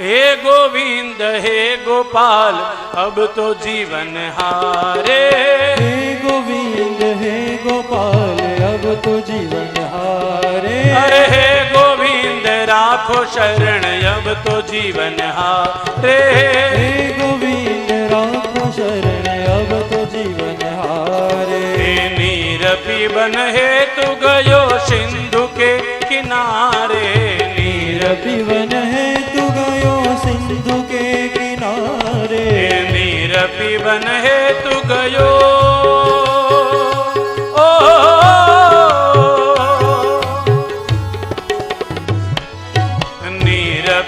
हे गोविंद हे गोपाल अब तो जीवन हारे। हे गोविंद हे गोपाल अब तो जीवन हारे। अरे हे गोविंद राखो शरण अब तो जीवन हारे। हे गोविंद राखो शरण अब तो जीवन हारे। नीर पीबन हे तू गयो पीबन हे तू गयो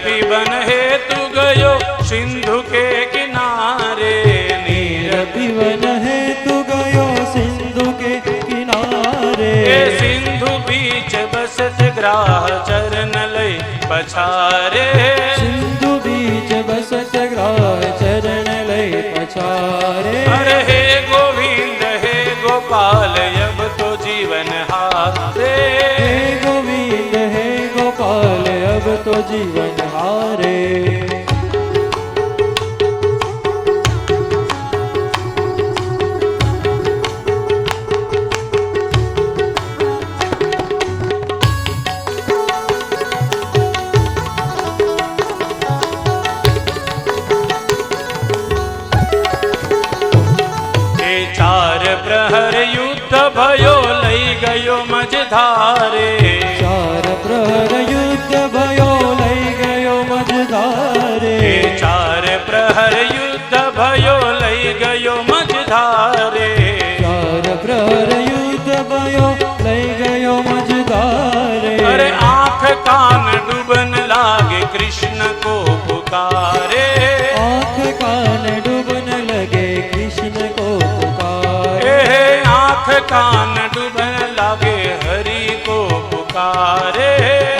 पीबन हे तू गयो सिंधु के किनारे। नीर पिवन है तू गयो सिंधु के किनारे। सिंधु बीच बसत ग्राह चरण लय पछारे। सिंधु बीच बसत लय हरे अरे हे गोविंद हे गोपाल अब तो जीवन हारे हे गोविंद हे गोपाल अब तो जीवन हारे। प्रहर युद्ध भयो लई गयो मझधारे। चार प्रहर युद्ध भयो लय गयो मझधारे। चार प्रहर युद्ध भयो लई गयो मझधारे। चार प्रहर युद्ध भयो लय गयो मझधारे। अरे आँख कान डूबन कान डूबन लागे हरि को पुकारे।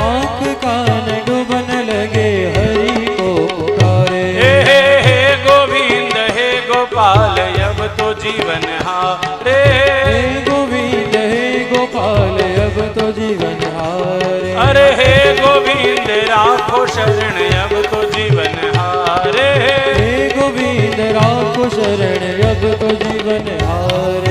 आँख कान डूबन लगे हरि को पुकारे। हे हे हे गोविंद हे गोपाल अब तो जीवन हारे। हे गोविंद हे गोपाल अब तो जीवन हारे। अरे हे गोविंद राखो शरण अब तो जीवन हारे। हे गोविंद राखो शरण